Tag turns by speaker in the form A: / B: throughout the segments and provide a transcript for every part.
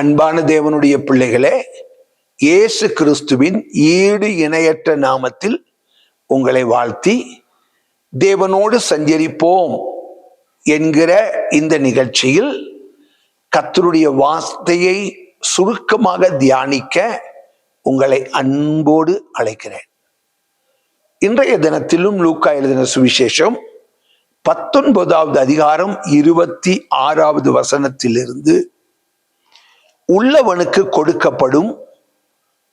A: அன்பான தேவனுடைய பிள்ளைகளே இயேசு கிறிஸ்துவின் ஈடு இணையற்ற நாமத்தில் உங்களை வாழ்த்தி தேவனோடு சஞ்சரிப்போம் என்கிற இந்த நிகழ்ச்சியில் கத்தருடைய வார்த்தையை சுருக்கமாக தியானிக்க உங்களை அன்போடு அழைக்கிறேன். இன்றைய தினத்திலும் லூக்கா எழுதின சுவிசேஷம் பத்தொன்பதாவது அதிகாரம் இருபத்தி ஆறாவது வசனத்திலிருந்து உள்ளவனுக்கு கொடுக்கப்படும்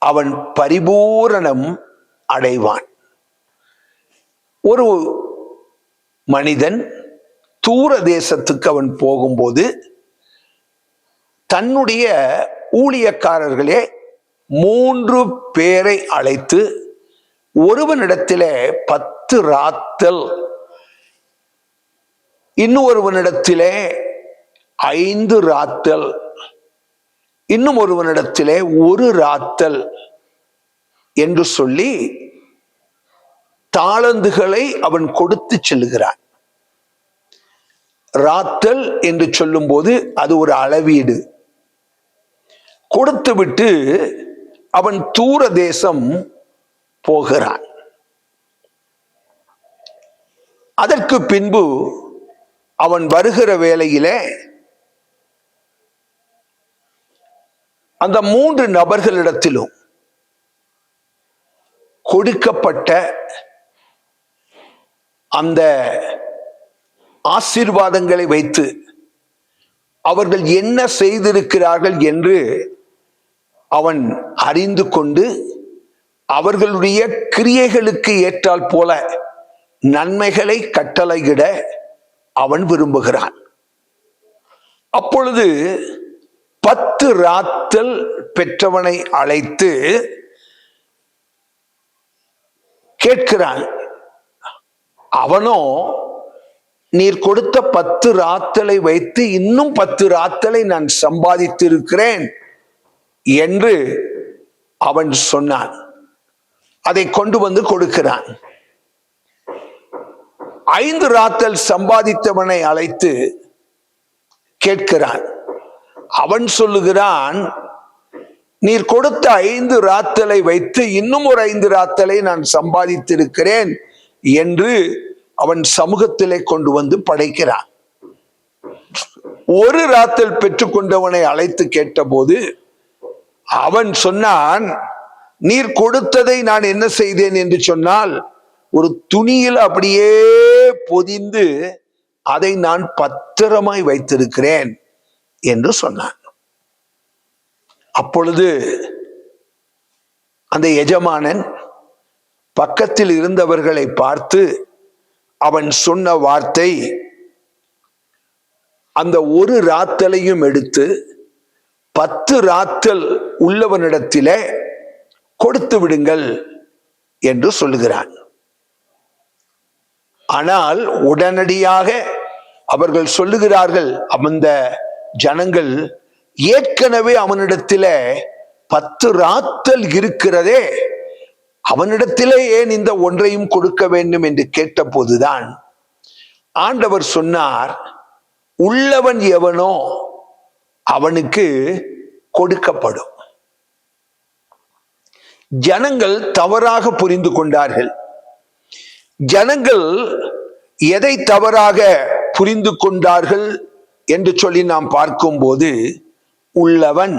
A: அவன் பரிபூரணம் அடைவான். ஒரு மனிதன் தூர தேசத்துக்கு அவன் போகும்போது தன்னுடைய ஊழியக்காரர்களே மூன்று பேரை அழைத்து ஒருவனிடத்திலே பத்து ராத்தல் இன்னொருவனிடத்திலே ஐந்து ராத்தல் இன்னும் ஒருவனிடத்திலே ஒரு ராத்தல் என்று சொல்லி தாளந்துகளை அவன் கொடுத்து செல்லுகிறான். ராத்தல் என்று சொல்லும்போது அது ஒரு அளவீடு. கொடுத்து விட்டு அவன் தூர தேசம் போகிறான். அதற்கு பின்பு அவன் வருகிற வேளையிலே அந்த மூன்று நபர்களிடத்திலும் கொடுக்கப்பட்ட அந்த ஆசீர்வாதங்களை வைத்து அவர்கள் என்ன செய்திருக்கிறார்கள் என்று அவன் அறிந்து கொண்டு அவர்களுடைய கிரியைகளுக்கு ஏற்றால் போல நன்மைகளை கட்டளையிட அவன் விரும்புகிறான். அப்பொழுது பத்து ராத்தல் பெற்றவனை அழைத்து கேட்கிறான் அவனோ நீர் கொடுத்த பத்து ராத்தலை வைத்து இன்னும் பத்து ராத்தலை நான் சம்பாதித்திருக்கிறேன் என்று அவன் சொன்னான். அதை கொண்டு வந்து கொடுக்கிறான். ஐந்து ராத்தல் சம்பாதித்தவனை அழைத்து கேட்கிறான். அவன் சொல்லுகிறான் நீர் கொடுத்த ஐந்து ராத்தலை வைத்து இன்னும் ஒரு ஐந்து ராத்தலை நான் சம்பாதித்திருக்கிறேன் என்று அவன் சமூகத்திலே கொண்டு வந்து படைக்கிறான். ஒரு ராத்தல் பெற்றுக்கொண்டவனை அழைத்து கேட்டபோது அவன் சொன்னான் நீர் கொடுத்ததை நான் என்ன செய்தேன்? என்று சொன்னால் ஒரு துணியில் அப்படியே பொதிந்து அதை நான் பத்திரமாய் வைத்திருக்கிறேன். என்று சொன்னான். அப்பொழுது அந்த எஜமானன் பக்கத்தில் இருந்தவர்களை பார்த்து அவன் சொன்ன வார்த்தை அந்த ஒரு ராத்தலையும் எடுத்து பத்து ராத்தல் உள்ளவனிடத்திலே கொடுத்து விடுங்கள் என்று சொல்லுகிறான். ஆனால் உடனடியாக அவர்கள் சொல்லுகிறார்கள் அந்த ஜனங்கள் ஏற்கனவே அவனிடத்தில பத்து ராத்தல் இருக்கிறதே. அவனிடத்திலே ஏன் இந்த ஒன்றையும் கொடுக்க வேண்டும் என்று கேட்டபோதுதான் ஆண்டவர் சொன்னார் உள்ளவன் எவனோ அவனுக்கு கொடுக்கப்படும். ஜனங்கள் தவறாக புரிந்து கொண்டார்கள். ஜனங்கள் எதை தவறாக புரிந்து கொண்டார்கள்? என்று சொல்லி நாம் பார்க்கும்போது உள்ளவன்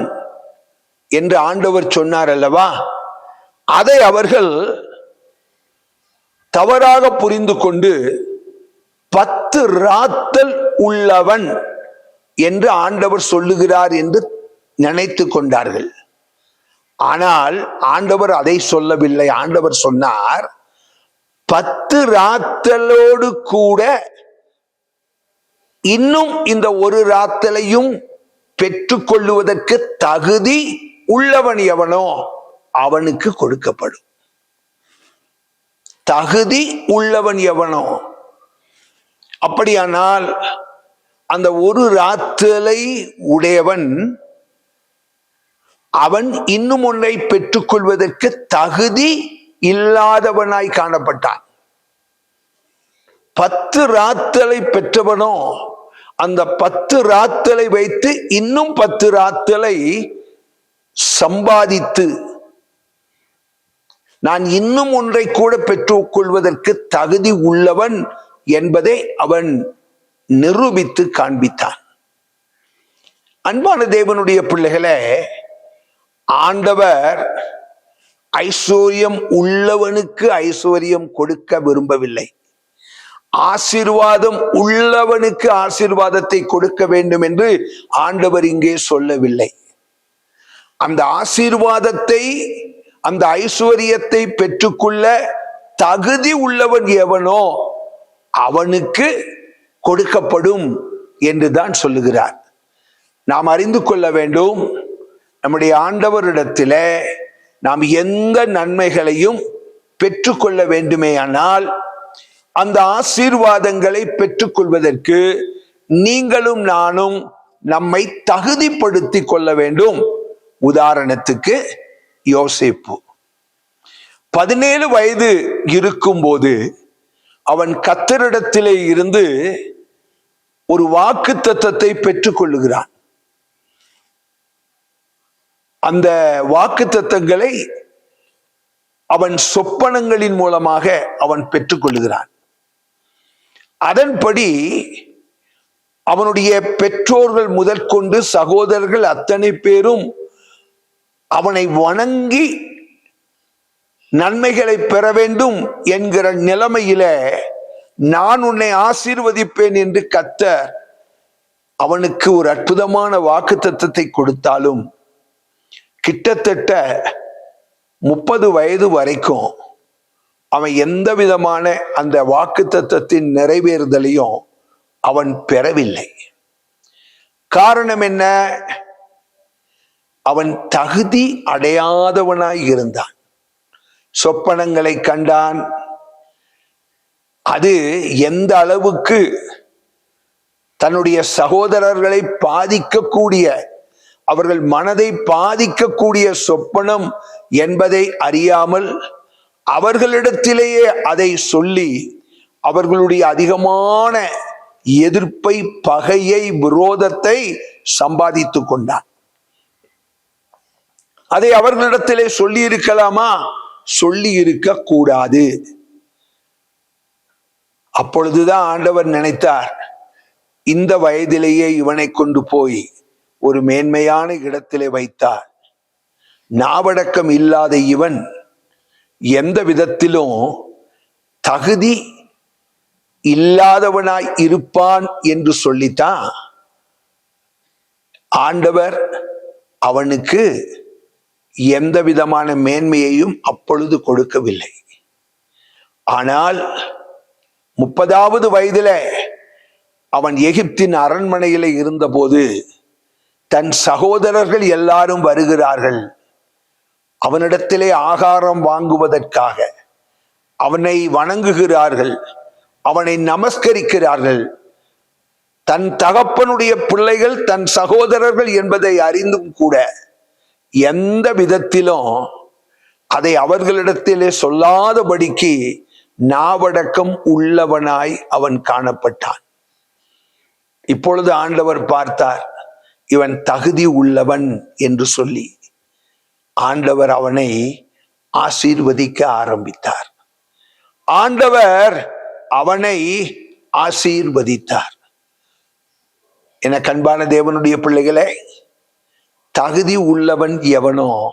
A: என்று ஆண்டவர் சொன்னார் அல்லவா? அதை அவர்கள் தவறாக புரிந்து கொண்டு பத்து ராத்தல் உள்ளவன் என்று ஆண்டவர் சொல்லுகிறார் என்று நினைத்து கொண்டார்கள். ஆனால் ஆண்டவர் அதை சொல்லவில்லை. ஆண்டவர் சொன்னார் பத்து ராத்தலோடு கூட இன்னும் இந்த ஒரு ராத்தலையும் பெற்றுக்கொள்ளுவதற்கு தகுதி உள்ளவன் எவனோ அவனுக்கு கொடுக்கப்படும். தகுதி உள்ளவன் எவனோ. அப்படியானால் அந்த ஒரு ராத்தலை உடையவன் அவன் இன்னும் ஒன்றை பெற்றுக்கொள்வதற்கு தகுதி இல்லாதவனாய் காணப்பட்டான். பத்து ராத்தலை பெற்றவனோ அந்த பத்து ராத்தலை வைத்து இன்னும் பத்து ராத்தலை சம்பாதித்து நான் இன்னும் ஒன்றை கூட பெற்றுக் கொள்வதற்கு தகுதி உள்ளவன் என்பதை அவன் நிரூபித்து காண்பித்தான். அன்பான தேவனுடைய பிள்ளைகளே ஆண்டவர் ஐஸ்வர்யம் உள்ளவனுக்கு ஐஸ்வர்யம் கொடுக்க விரும்பவில்லை. ஆசீர்வாதம் உள்ளவனுக்கு ஆசீர்வாதத்தை கொடுக்க வேண்டும் என்று ஆண்டவர் இங்கே சொல்லவில்லை. அந்த ஆசீர்வாதத்தை அந்த ஐஸ்வர்யத்தை பெற்றுக்கொள்ள தகுதி உள்ளவன் எவனோ அவனுக்கு கொடுக்கப்படும் என்று தான் சொல்லுகிறார். நாம் அறிந்து கொள்ள வேண்டும் நம்முடைய ஆண்டவரிடத்தில் நாம் எந்த நன்மைகளையும் பெற்றுக்கொள்ள வேண்டுமேயானால் அந்த ஆசீர்வாதங்களை பெற்றுக்கொள்வதற்கு நீங்களும் நானும் நம்மை தகுதிப்படுத்திக் கொள்ள வேண்டும். உதாரணத்துக்கு யோசிப்பு. பதினேழு வயது இருக்கும்போது அவன் கத்தரிடத்திலே இருந்து ஒரு வாக்கு தத்தத்தை பெற்றுக்கொள்ளுகிறான். அந்த வாக்கு தத்தங்களை அவன் சொப்பனங்களின் மூலமாக அவன் பெற்றுக்கொள்ளுகிறான். அதன்படி அவனுடைய பெற்றோர்கள் முதற்கொண்டு சகோதரர்கள் அத்தனை பேரும் அவனை வணங்கி நன்மைகளை பெற வேண்டும் என்கிற நிலைமையில நான் உன்னை ஆசீர்வதிப்பேன் என்று கத்தர் அவனுக்கு ஒரு அற்புதமான வாக்கு தத்துவத்தை கொடுத்தாலும் கிட்டத்தட்ட முப்பது வயது வரைக்கும் அவன் எந்த விதமான அந்த வாக்கு தத்துவத்தின் நிறைவேறுதலையும் அவன் பெறவில்லை. காரணம் என்ன? அவன் தகுதி அடையாதவனாய் இருந்தான். சொப்பனங்களை கண்டான். அது எந்த அளவுக்கு தன்னுடைய சகோதரர்களை பாதிக்கக்கூடிய அவர்கள் மனதை பாதிக்கக்கூடிய சொப்பனம் என்பதை அறியாமல் அவர்களிடத்திலேயே அதை சொல்லி அவர்களுடைய அதிகமான எதிர்ப்பை பகையை விரோதத்தை சம்பாதித்து கொண்டான். அதை அவர்களிடத்திலே சொல்லி இருக்கலாமா சொல்லி இருக்க கூடாது. அப்பொழுதுதான் ஆண்டவர் நினைத்தார் இந்த வயதிலேயே இவனை கொண்டு போய் ஒரு மேன்மையான இடத்திலே வைத்தார். நாவடக்கம் இல்லாத இவன் எந்த விதத்திலும் தகுதி இல்லாதவனாய் இருப்பான் என்று சொல்லித்தான் ஆண்டவர் அவனுக்கு எந்த விதமான மேன்மையையும் அப்பொழுது கொடுக்கவில்லை. ஆனால் முப்பதாவது வயதில அவன் எகிப்தின் அரண்மனையில இருந்தபோது தன் சகோதரர்கள் எல்லாரும் வருகிறார்கள். அவனிடத்திலே ஆகாரம் வாங்குவதற்காக அவனை வணங்குகிறார்கள் அவனை நமஸ்கரிக்கிறார்கள். தன் தகப்பனுடைய பிள்ளைகள் தன் சகோதரர்கள் என்பதை அறிந்தும் கூட எந்த விதத்திலும் அதை அவர்களிடத்திலே சொல்லாதபடிக்கு நாவடக்கம் உள்ளவனாய் அவன் காணப்பட்டான். இப்பொழுது ஆண்டவர் பார்த்தார் இவன் தகுதி உள்ளவன் என்று சொல்லி. ஆண்டவர் அவனை ஆசீர்வதிக்க ஆரம்பித்தார். ஆண்டவர் அவனை ஆசீர்வதித்தார். என கண்பான தேவனுடைய பிள்ளைகளே தகுதி உள்ளவன் எவனோ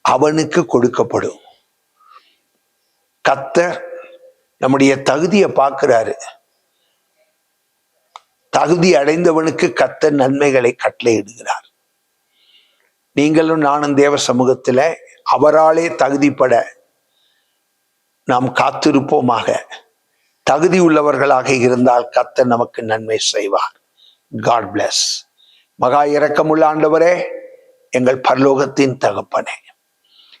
A: அவனுக்கு கொடுக்கப்படும். கத்தர் நம்முடைய தகுதியை பார்க்கிறாரு. தகுதி அடைந்தவனுக்கு கத்தர் நன்மைகளை கட்டளையிடுகிறார். நீங்களும் நானும் தேவ சமூகத்தில் அவராலே தகுதிப்பட நாம் காத்திருப்போமாக. தகுதி உள்ளவர்களாக இருந்தால் கத்த நமக்கு நன்மை செய்வார். காட் பிளஸ் மகா இறக்கமுள்ள ஆண்டவரே எங்கள் பரலோகத்தின் தகப்பனே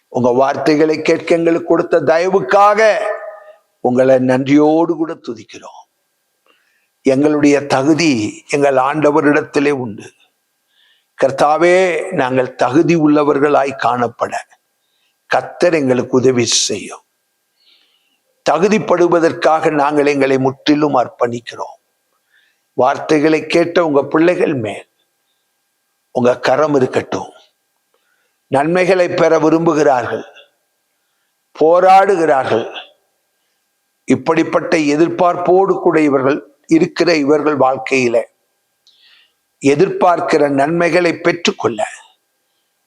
A: உங்க வார்த்தைகளை கேட்க எங்களுக்கு கொடுத்த தயவுக்காக உங்களை நன்றியோடு கூட துதிக்கிறோம். எங்களுடைய தகுதி எங்கள் ஆண்டவரிடத்திலே உண்டு. கர்த்தாவே நாங்கள் தகுதி உள்ளவர்களாய் காணப்பட. கத்தர் எங்களுக்கு உதவி செய்யும். தகுதிப்படுவதற்காக நாங்கள் எங்களை முற்றிலும் அர்ப்பணிக்கிறோம். வார்த்தைகளை கேட்ட உங்க பிள்ளைகள் மேல் உங்க கரம் இருக்கட்டும். நன்மைகளை பெற விரும்புகிறார்கள். போராடுகிறார்கள். இப்படிப்பட்ட எதிர்பார்ப்போடு கூட இவர்கள் இருக்கிற இவர்கள் வாழ்க்கையில. எதிர்பார்க்கிற நன்மைகளை பெற்றுக்கொள்ள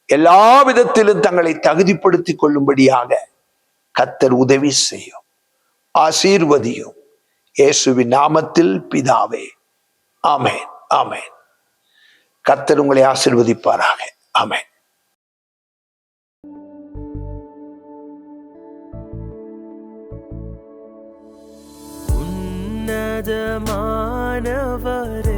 A: எல்லா விதத்திலும் தங்களை தகுதிப்படுத்திக் கொள்ளும்படியாக கத்தர் உதவி செய்யும். ஆசீர்வதியும் இயேசுவின் நாமத்தில் பிதாவே. ஆமேன். ஆமேன். கத்தர் உங்களை ஆசிர்வதிப்பாராக. ஆமேன்.
B: உன்னதமானவரே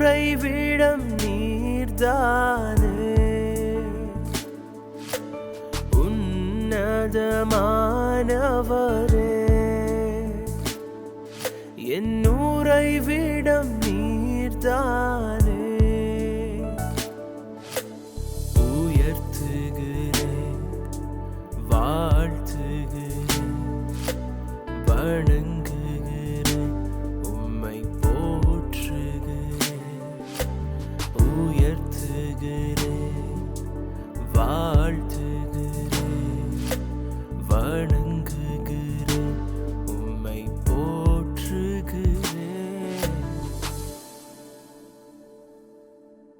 B: உறைவிடம் நீர்தானே உன்னதமானவரே என் உறைவிடம் நீர்தானே உயர்த்துகிறேன் வாழ்த்துகிறேன் வணங்க